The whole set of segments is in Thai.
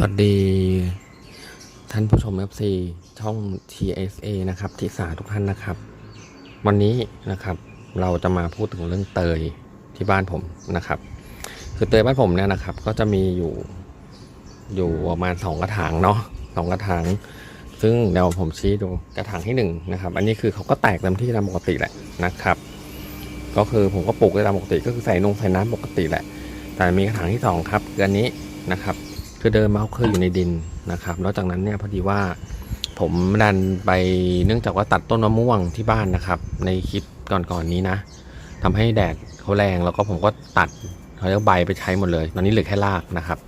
สวัสดีท่านผู้ชม FC ช่อง TSA นะครับที่สาทุกท่านนะครับ วันนี้นะครับเราจะมาพูดถึงเรื่องเตยที่บ้านผมนะครับ คือเตยบ้านผมเนี่ยนะครับ ก็จะมีอยู่อยู่ประมาณสองกระถางเนาะสองกระถาง ซึ่งเดี๋ยวผมชี้ดูกระถางที่หนึ่งนะครับ อันนี้คือเขาก็แตกต็มที่ตามปกติแหละนะครับ ก็คือผมก็ปลูกได้ตามปกติก็คือใส่นงใส่น้ำปกติแหละ แต่มีกระถางที่สองครับคืออันนี้นะครับ คือเดิมมาเขาเคยอยู่ในดินนะครับ แล้วจากนั้นเนี่ยพอดีว่าผมดันไปเนื่องจากว่าตัดต้นมะม่วงที่บ้านนะครับ ในคลิปก่อนๆนนี้นะทำให้แดดเขาแรงแล้วก็ผมก็ตัดเขาเรียกใบไปใช้หมดเลย ตอนนี้เหลือแค่รากนะครับ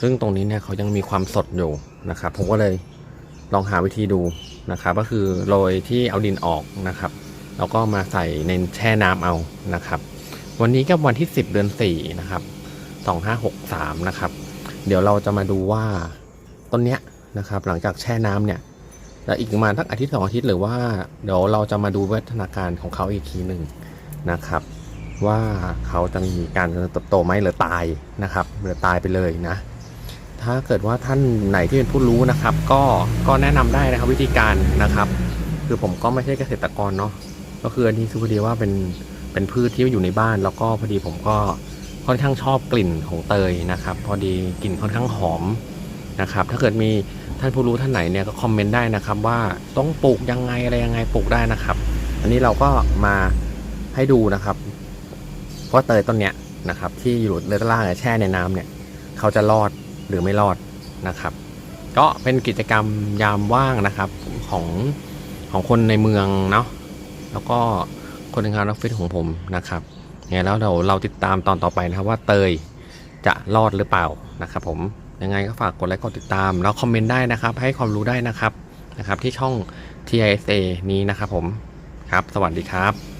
ซึ่งตรงนี้เนี่ยเขายังมีความสดอยู่นะครับ ผมก็เลยลองหาวิธีดูนะครับ ก็คือโรยที่เอาดินออกนะครับแล้วก็มาใส่ในแช่น้ำเอานะครับ วันนี้ก็วันที่ 10 เดือน4นะครับ2563นะครับ เดี๋ยวเราจะมาดูว่าต้นเนี้ยนะครับ หลังจากแช่น้ำเนี่ยแล้วอีกประมาณสักอาทิตย์สองอาทิตย์หรือว่าเดี๋ยวเราจะมาดูวัฒนาการของเขาอีกทีหนึ่งนะครับ ว่าเขาจะมีการเติบโตไหมหรือตายนะครับหรือตายไปเลยนะ ถ้าเกิดว่าท่านไหนที่เป็นผู้รู้นะครับ ก็ก็แนะนำได้นะครับวิธีการนะครับ คือผมก็ไม่ใช่เกษตรกรเนาะก็คืออันนี้คือพอดีว่าเป็นเป็นพืชที่อยู่ในบ้าน แล้วก็พอดีผมก็ ค่อนข้างชอบกลิ่นของเตยนะครับ พอดีกลิ่นค่อนข้างหอมนะครับ ถ้าเกิดมีท่านผู้รู้ท่านไหนเนี่ยก็คอมเมนต์ได้นะครับ ว่าต้องปลูกยังไงอะไรยังไงปลูกได้นะครับ อันนี้เราก็มาให้ดูนะครับว่าเตยต้นเนี้ยนะครับ ที่อยู่ในตะล่างแช่ในน้ำเนี่ย เขาจะรอดหรือไม่รอดนะครับ ก็เป็นกิจกรรมยามว่างนะครับของของคนในเมืองเนาะแล้วก็คนในงานออฟฟิศของผมนะครับ เนี่ยแล้วเราเราติดตามตอนต่อไปนะครับว่าเตยจะรอดหรือเปล่านะครับผมยังไงก็ฝากกดไลค์กดติดตามแล้วคอมเมนต์ได้นะครับ ให้ความรู้ได้นะครับนะครับที่ช่อง TISA นี้นะครับผมครับ สวัสดีครับ